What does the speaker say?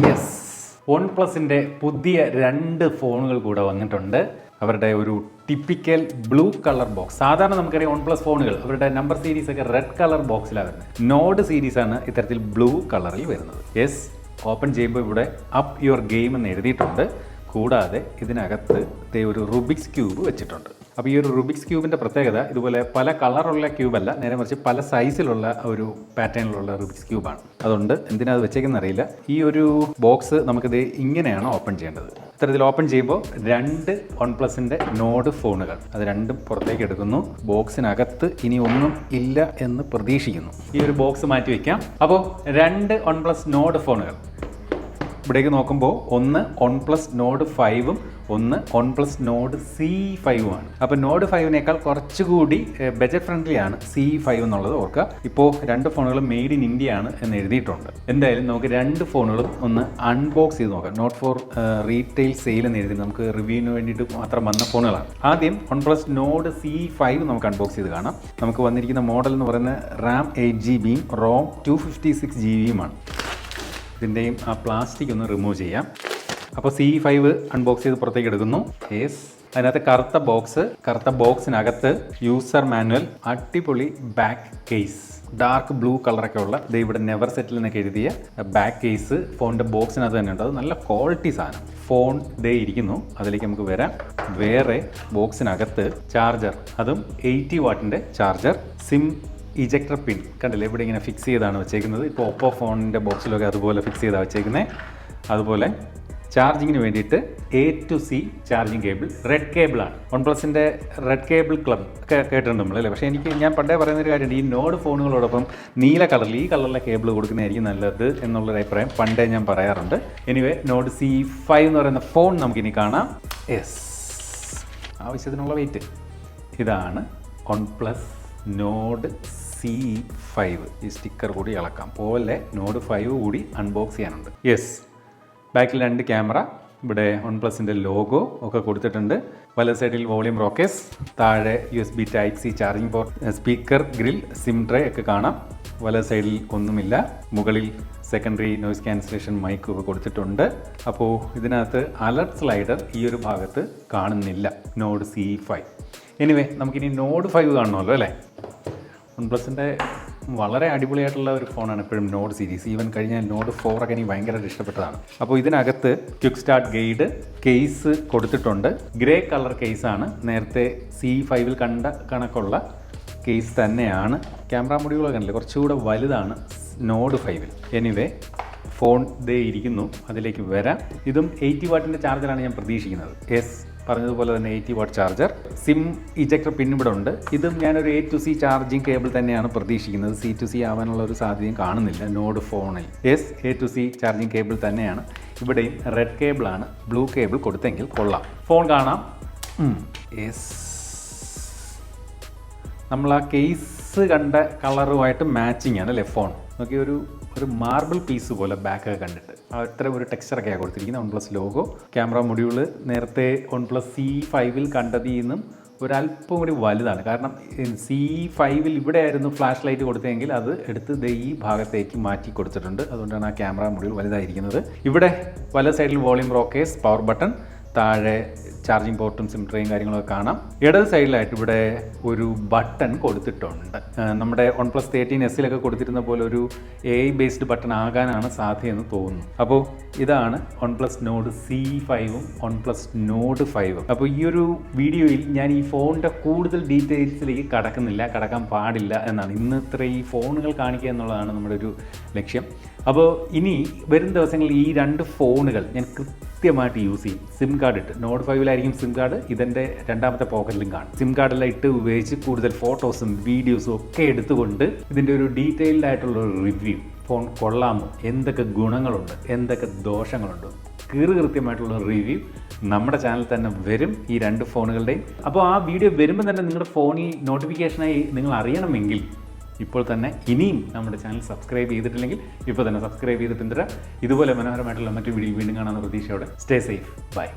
Yes one പ്ലസിന്റെ പുതിയ രണ്ട് ഫോണുകൾ കൂടെ വന്നിട്ടുണ്ട്. അവരുടെ ഒരു ടിപ്പിക്കൽ ബ്ലൂ കളർ ബോക്സ് സാധാരണ നമുക്കറിയാം വൺ പ്ലസ് ഫോണുകൾ. അവരുടെ നമ്പർ സീരീസ് ഒക്കെ റെഡ് കളർ ബോക്സിലാണ് വരുന്നത്. നോഡ് സീരീസ് ആണ് ഇത്തരത്തിൽ ബ്ലൂ കളറിൽ വരുന്നത്. യെസ് ഓപ്പൺ ചെയ്യുമ്പോൾ ഇവിടെ അപ്പ് യുവർ ഗെയിം എന്ന് എഴുതിയിട്ടുണ്ട്. കൂടാതെ ഇതിനകത്ത് ഒരു റുബിക്സ് ക്യൂബ് വെച്ചിട്ടുണ്ട്. അപ്പോൾ ഈ ഒരു റുബിക്സ് ക്യൂബിന്റെ പ്രത്യേകത ഇതുപോലെ പല കളറുള്ള ക്യൂബല്ല നേരെ മറിച്ച് പല സൈസിലുള്ള ഒരു പാറ്റേണിലുള്ള റുബിക്സ് ക്യൂബാണ് അതുകൊണ്ട് എന്തിനാ അത് വെച്ചേക്കെന്ന് അറിയില്ല. ഈ ഒരു ബോക്സ് നമുക്കിത് ഇങ്ങനെയാണ് ഓപ്പൺ ചെയ്യേണ്ടത്. ഇത്തരത്തിൽ ഓപ്പൺ ചെയ്യുമ്പോൾ രണ്ട് വൺ പ്ലസിന്റെ നോഡ് ഫോണുകൾ അത് രണ്ടും പുറത്തേക്ക് എടുക്കുന്നു. ബോക്സിനകത്ത് ഇനി ഒന്നും ഇല്ല എന്ന് പ്രതീക്ഷിക്കുന്നു. ഈ ഒരു ബോക്സ് മാറ്റി വയ്ക്കാം അപ്പോൾ രണ്ട് വൺ പ്ലസ് നോഡ് ഫോണുകൾ ഇവിടേക്ക് നോക്കുമ്പോൾ ഒന്ന് വൺ പ്ലസ് നോഡ് ഫൈവും ഒന്ന് വൺ പ്ലസ് നോഡ് സി ഫൈവുമാണ് അപ്പോൾ നോഡ് ഫൈവിനേക്കാൾ കുറച്ചുകൂടി ബജറ്റ് ഫ്രണ്ട്ലി ആണ് സി ഫൈവ് എന്നുള്ളത് ഓർക്കുക. ഇപ്പോൾ രണ്ട് ഫോണുകളും മെയ്ഡ് ഇൻ ഇന്ത്യ ആണ് എന്ന് എഴുതിയിട്ടുണ്ട്. എന്തായാലും നമുക്ക് രണ്ട് ഫോണുകളും ഒന്ന് അൺബോക്സ് ചെയ്ത് നോക്കാം. നോട്ട് ഫോർ റീറ്റെയിൽ സെയിൽ എന്ന് എഴുതി നമുക്ക് റിവ്യൂവിന് വേണ്ടിയിട്ട് മാത്രം വന്ന ഫോണുകളാണ് ആദ്യം one plus Nord C five നമുക്ക് അൺബോക്സ് ചെയ്ത് കാണാം. നമുക്ക് വന്നിരിക്കുന്ന മോഡൽ എന്ന് പറയുന്നത് റാം എയ്റ്റ് ജി ബിയും ROM two fifty six G ബിയുമാണ് ഇതിന്റെയും ആ പ്ലാസ്റ്റിക് ഒന്ന് റിമൂവ് ചെയ്യാം. അപ്പോൾ സി ഫൈവ് അൺബോക്സ് ചെയ്ത് പുറത്തേക്ക് എടുക്കുന്നു. യെസ് അതിനകത്ത് കറുത്ത ബോക്സ് കറുത്ത ബോക്സിനകത്ത് യൂസർ മാനുവൽ അടിപൊളി ബാക്ക് കേസ് ഡാർക്ക് ബ്ലൂ കളറൊക്കെ ഉള്ള ദേ ഇവിടെ നെവർ സെറ്റിൽ നിന്നൊക്കെ എഴുതിയ ബാക്ക് കേസ് ഫോണിന്റെ ബോക്സിനകത്ത് തന്നെ ഉണ്ട്. അത് നല്ല ക്വാളിറ്റി സാധനം. ഫോൺ ദേ ഇരിക്കുന്നു. അതിലേക്ക് നമുക്ക് വരാം. വേറെ ബോക്സിനകത്ത് ചാർജർ അതും എയ്റ്റി വാട്ടിന്റെ ചാർജർ സിം ഇജക്ടർ പിൻ കണ്ടില്ലേ? ഇവിടെ ഇങ്ങനെ ഫിക്സ് ചെയ്താണ് വെച്ചേക്കുന്നത്. ഇപ്പോൾ ഒപ്പോ ഫോണിന്റെ ബോക്സിലൊക്കെ അതുപോലെ ഫിക്സ് ചെയ്താണ് വെച്ചേക്കുന്നത് അതുപോലെ ചാർജിങ്ങിന് വേണ്ടിയിട്ട് A to C charging cable red കേബിളാണ് one പ്ലസിന്റെ റെഡ് കേബിൾ ക്ലബ് ഒക്കെ കേട്ടിട്ടുണ്ട് നമ്മൾ അല്ലേ? പക്ഷേ എനിക്ക് ഞാൻ പണ്ടേ പറയുന്നൊരു കാര്യമുണ്ട് ഈ നോഡ് ഫോണുകളോടൊപ്പം നീല കളറിൽ ഈ കളറിലെ കേബിൾ കൊടുക്കുന്നതായിരിക്കും നല്ലത് എന്നുള്ളൊരു അഭിപ്രായം പണ്ടേ ഞാൻ പറയാറുണ്ട്. എനിവേ നോഡ് സി ഫൈവ് എന്ന് പറയുന്ന ഫോൺ നമുക്കിനി കാണാം. യെസ് ആവശ്യത്തിനുള്ള വെയിറ്റ് ഇതാണ് one plus Nord C five ഈ സ്റ്റിക്കർ കൂടി ഇളക്കാം പോലെ നോഡ് ഫൈവ് കൂടി അൺബോക്സ് ചെയ്യാനുണ്ട്. യെസ് ബാക്കിൽ രണ്ട് ക്യാമറ ഇവിടെ വൺ പ്ലസിന്റെ ലോഗോ ഒക്കെ കൊടുത്തിട്ടുണ്ട്. വല സൈഡിൽ വോളിയം റോക്കേസ് താഴെ U S B type C charging port speaker grille SIM tray ഒക്കെ കാണാം. വല സൈഡിൽ ഒന്നുമില്ല. മുകളിൽ സെക്കൻഡറി നോയ്സ് ക്യാൻസലേഷൻ മൈക്ക് ഒക്കെ കൊടുത്തിട്ടുണ്ട്. അപ്പോൾ ഇതിനകത്ത് അലർട്ട് സ്ലൈഡർ ഈ ഒരു ഭാഗത്ത് കാണുന്നില്ല. നോഡ് സി ഫൈവ് എനിവേ നമുക്കിനി നോഡ് ഫൈവ് കാണണമല്ലോ അല്ലേ? വൺ പ്ലസിന്റെ വളരെ അടിപൊളിയായിട്ടുള്ള ഒരു ഫോണാണ് എപ്പോഴും നോഡ് സീരീസ് ഈവൻ കഴിഞ്ഞ നോഡ് ഫോർ ഒക്കെ എനിക്ക് ഭയങ്കരമായിട്ട് ഇഷ്ടപ്പെട്ടതാണ്. അപ്പോൾ ഇതിനകത്ത് ക്വിക്ക് സ്റ്റാർട്ട് ഗൈഡ് കേസ് കൊടുത്തിട്ടുണ്ട് ഗ്രേ കളർ കേസാണ് നേരത്തെ സി ഫൈവിൽ കണ്ട കണക്കുള്ള കേസ് തന്നെയാണ്. ക്യാമറ മുടികളൊക്കെ ഉണ്ടല്ലോ കുറച്ചുകൂടെ വലുതാണ് നോഡ് ഫൈവിൽ എനിവേ ഫോൺ ദേ ഇരിക്കുന്നു. അതിലേക്ക് വരാം. ഇതും എയ്റ്റി വാട്ടിന്റെ ചാർജറാണ് ഞാൻ പ്രതീക്ഷിക്കുന്നത്. എസ് പറഞ്ഞതുപോലെ തന്നെ eighty watt charger SIM ejector pin ഇവിടെ ഉണ്ട്. ഇതും ഞാനൊരു A to C charging cable തന്നെയാണ് പ്രതീക്ഷിക്കുന്നത്. സി ടു സി ആവാനുള്ള ഒരു സാധ്യതയും കാണുന്നില്ല. നോഡ് ഫോണിൽ S A to C charging cable തന്നെയാണ്. ഇവിടെയും റെഡ് കേബിളാണ് ബ്ലൂ കേബിൾ കൊടുത്തെങ്കിൽ കൊള്ളാം. ഫോൺ കാണാം. എസ് നമ്മൾ ആ കേസ് കണ്ട കളറുമായിട്ട് മാച്ചിങ് ആണ് അല്ലേ ഫോൺ നോക്കി ഒരു മാർബിൾ പീസ് പോലെ ബാക്കൊക്കെ കണ്ടിട്ട്. അത്ര ഒരു ടെക്സ്ചറൊക്കെയാണ് കൊടുത്തിരിക്കുന്നത്. One plus logo camera module നേരത്തെ വൺ പ്ലസ് സി ഫൈവിൽ കണ്ടതിൽ നിന്നും ഒരല്പം കൂടി വലുതാണ്. കാരണം സി ഫൈവിൽ ഇവിടെ ആയിരുന്നു ഫ്ലാഷ് ലൈറ്റ് കൊടുത്തതെങ്കിൽ അത് എടുത്ത് ഈ ഭാഗത്തേക്ക് മാറ്റി കൊടുത്തിട്ടുണ്ട്. അതുകൊണ്ടാണ് ആ ക്യാമറ മൊഡ്യൂൾ വലുതായിരിക്കുന്നത്. ഇവിടെ വല സൈഡിൽ വോളിയം റോക്കേഴ്സ് പവർ ബട്ടൺ താഴെ ചാർജിങ് പോർട്ടും സിം ട്രേയും കാര്യങ്ങളൊക്കെ കാണാം. ഇടത് സൈഡിലായിട്ട് ഇവിടെ ഒരു ബട്ടൺ കൊടുത്തിട്ടുണ്ട്. നമ്മുടെ വൺ പ്ലസ് തേർട്ടീൻ എസ്സിലൊക്കെ കൊടുത്തിരുന്ന പോലെ ഒരു എ ഐ ബേസ്ഡ് ബട്ടൺ ആകാനാണ് സാധ്യതയെന്ന് തോന്നുന്നു. അപ്പോൾ ഇതാണ് വൺ പ്ലസ് നോഡ് സി ഫൈവും വൺ പ്ലസ് നോഡ് ഫൈവും അപ്പോൾ ഈ ഒരു വീഡിയോയിൽ ഞാൻ ഈ ഫോണിന്റെ കൂടുതൽ ഡീറ്റെയിൽസിലേക്ക് കടക്കുന്നില്ല കടക്കാൻ പാടില്ല എന്നാണ്. ഇന്ന് ഇത്ര ഈ ഫോണുകൾ കാണിക്കുക എന്നുള്ളതാണ് നമ്മുടെ ഒരു ലക്ഷ്യം. അപ്പോൾ ഇനി വരും ദിവസങ്ങളിൽ ഈ രണ്ട് ഫോണുകൾ ഞാൻ കൃത്യമായിട്ട് യൂസ് ചെയ്യും. സിം കാർഡ് ഇട്ട്. നോട്ട് ഫൈവിലായിരിക്കും സിം കാർഡ്. ഇതെന്റെ രണ്ടാമത്തെ പോക്കറ്റിലും കാണും സിം കാർഡെല്ലാം ഇട്ട് ഉപയോഗിച്ച് കൂടുതൽ ഫോട്ടോസും വീഡിയോസും ഒക്കെ എടുത്തുകൊണ്ട് ഇതിന്റെ ഒരു ഡീറ്റെയിൽഡ് ആയിട്ടുള്ള ഒരു റിവ്യൂ. ഫോൺ കൊള്ളാമോ? എന്തൊക്കെ ഗുണങ്ങളുണ്ട്? എന്തൊക്കെ ദോഷങ്ങളുണ്ട്? കീറ് കൃത്യമായിട്ടുള്ള റിവ്യൂ നമ്മുടെ ചാനൽ തന്നെ വരും ഈ രണ്ട് ഫോണുകളുടെയും. അപ്പോൾ ആ വീഡിയോ വരുമ്പോൾ തന്നെ നിങ്ങളുടെ ഫോണിൽ നോട്ടിഫിക്കേഷനായി നിങ്ങൾ അറിയണമെങ്കിൽ ഇപ്പോൾ തന്നെ ഇനിയും നമ്മുടെ ചാനൽ സബ്സ്ക്രൈബ് ചെയ്തിട്ടില്ലെങ്കിൽ ഇപ്പോൾ തന്നെ സബ്സ്ക്രൈബ് ചെയ്തിട്ടുണ്ട് ഇതുപോലെ മനോഹരമായിട്ടുള്ള മറ്റു വീഡിയോ വീണ്ടും കാണാൻ പ്രതീക്ഷയോടെ. Stay safe by